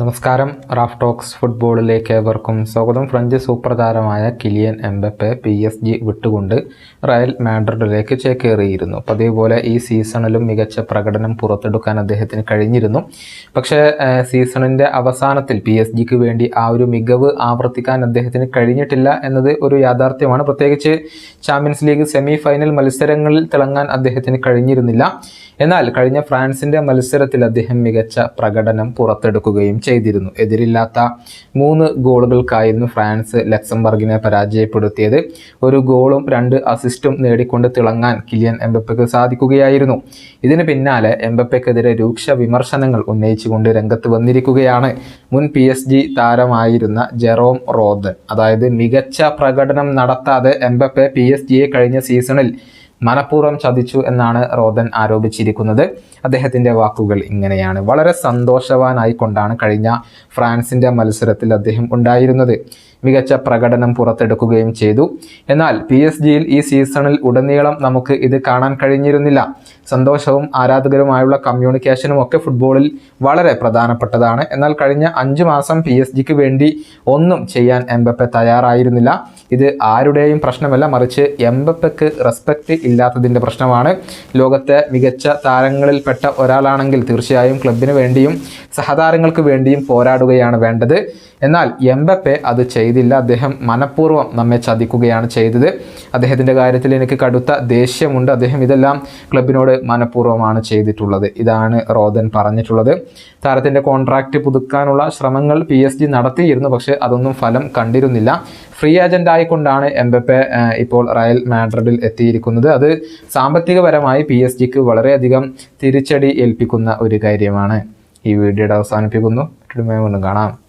നമസ്കാരം. Raf talks ഫുട്ബോളിലേക്ക് ഏവർക്കും സ്വാഗതം. ഫ്രഞ്ച് സൂപ്പർ താരമായ Kylian Mbappe P S G വിട്ടുകൊണ്ട് റയൽ മാഡ്രിഡിലേക്ക് ചേക്കേറിയിരുന്നു. പതിവ് ഈ സീസണിലും മികച്ച പ്രകടനം പുറത്തെടുക്കാൻ അദ്ദേഹത്തിന് കഴിഞ്ഞിരുന്നു. പക്ഷേ സീസണിന്റെ അവസാനത്തിൽ പി എസ് ജിക്ക് വേണ്ടി ആ ഒരു മികവ് ആവർത്തിക്കാൻ അദ്ദേഹത്തിന് കഴിഞ്ഞിട്ടില്ല എന്നത് ഒരു യാഥാർത്ഥ്യമാണ്. പ്രത്യേകിച്ച് ചാമ്പ്യൻസ് ലീഗ് സെമി ഫൈനൽ മത്സരങ്ങളിൽ തിളങ്ങാൻ അദ്ദേഹത്തിന് കഴിഞ്ഞിരുന്നില്ല. എന്നാൽ കഴിഞ്ഞ ഫ്രാൻസിന്റെ മത്സരത്തിൽ അദ്ദേഹം മികച്ച പ്രകടനം പുറത്തെടുക്കുകയും ചെയ്തിരുന്നു. എതിരില്ലാത്ത മൂന്ന് ഗോളുകൾക്കായിരുന്നു ഫ്രാൻസ് ലക്സംബർഗിനെ പരാജയപ്പെടുത്തിയത്. ഒരു ഗോളും രണ്ട് അസിസ്റ്റും നേടിക്കൊണ്ട് തിളങ്ങാൻ കിലിയൻ എംബപ്പയ്ക്ക് സാധിക്കുകയായിരുന്നു. ഇതിന് പിന്നാലെ എംബപ്പയ്ക്കെതിരെ രൂക്ഷ വിമർശനങ്ങൾ ഉന്നയിച്ചുകൊണ്ട് രംഗത്ത് വന്നിരിക്കുകയാണ്. മുൻ പി എസ് ജി താരമായിരുന്ന ജെറോം റോദൻ അതായത് മികച്ച പ്രകടനം നടത്താതെ എംബപ്പെ പി എസ് ജിയെ കഴിഞ്ഞ സീസണിൽ മനഃപൂർവം ചതിച്ചു എന്നാണ് റോദൻ ആരോപിച്ചിരിക്കുന്നത്. അദ്ദേഹത്തിന്റെ വാക്കുകൾ ഇങ്ങനെയാണ്. വളരെ സന്തോഷവാനായിക്കൊണ്ടാണ് കഴിഞ്ഞ ഫ്രാൻസിന്റെ മത്സരത്തിൽ അദ്ദേഹം ഉണ്ടായിരുന്നത്. മികച്ച പ്രകടനം പുറത്തെടുക്കുകയും ചെയ്തു. എന്നാൽ പി എസ് ജിയിൽ ഈ സീസണിൽ ഉടനീളം നമുക്ക് ഇത് കാണാൻ കഴിഞ്ഞിരുന്നില്ല. സന്തോഷവും ആരാധകരുമായുള്ള കമ്മ്യൂണിക്കേഷനും ഒക്കെ ഫുട്ബോളിൽ വളരെ പ്രധാനപ്പെട്ടതാണ്. എന്നാൽ കഴിഞ്ഞ അഞ്ച് മാസം പി എസ് ജിക്ക് വേണ്ടി ഒന്നും ചെയ്യാൻ എംബപ്പെ തയ്യാറായിരുന്നില്ല. ഇത് ആരുടെയും പ്രശ്നമല്ല. മറിച്ച് എംബപ്പയ്ക്ക് റെസ്പെക്റ്റ് ഇല്ലാത്തതിന്റെ പ്രശ്നമാണ്. ലോകത്തെ മികച്ച താരങ്ങളിൽപ്പെട്ട ഒരാളാണെങ്കിൽ തീർച്ചയായും ക്ലബിന് വേണ്ടിയും സഹതാരങ്ങൾക്ക് വേണ്ടിയും പോരാടുകയാണ് വേണ്ടത്. എന്നാൽ എംബപ്പെ അത് ചെയ്തില്ല. അദ്ദേഹം മനഃപൂർവം നമ്മെ ചതിക്കുകയാണ് ചെയ്തത്. അദ്ദേഹത്തിന്റെ കാര്യത്തിൽ എനിക്ക് കടുത്ത ദേഷ്യമുണ്ട്. അദ്ദേഹം ഇതെല്ലാം ക്ലബിനോട് മനഃപൂർവമാണ് ചെയ്തിട്ടുള്ളത്. ഇതാണ് റോദൻ പറഞ്ഞിട്ടുള്ളത്. താരത്തിന്റെ കോൺട്രാക്റ്റ് പുതുക്കാനുള്ള ശ്രമങ്ങൾ പി എസ് ജി നടത്തിയിരുന്നു. പക്ഷേ അതൊന്നും ഫലം കണ്ടിരുന്നില്ല. ഫ്രീ ഏജന്റ് ആയിക്കൊണ്ടാണ് എംബപ്പെ ഇപ്പോൾ റയൽ മാഡ്രിഡിൽ എത്തിയിരിക്കുന്നത്. അത് സാമ്പത്തികപരമായി പി എസ് ജിക്ക് വളരെയധികം തിരിച്ചടി ഏൽപ്പിക്കുന്ന ഒരു കാര്യമാണ്. ഈ വീഡിയോയുടെ അവസാനിപ്പിക്കുന്നു. കാണാം.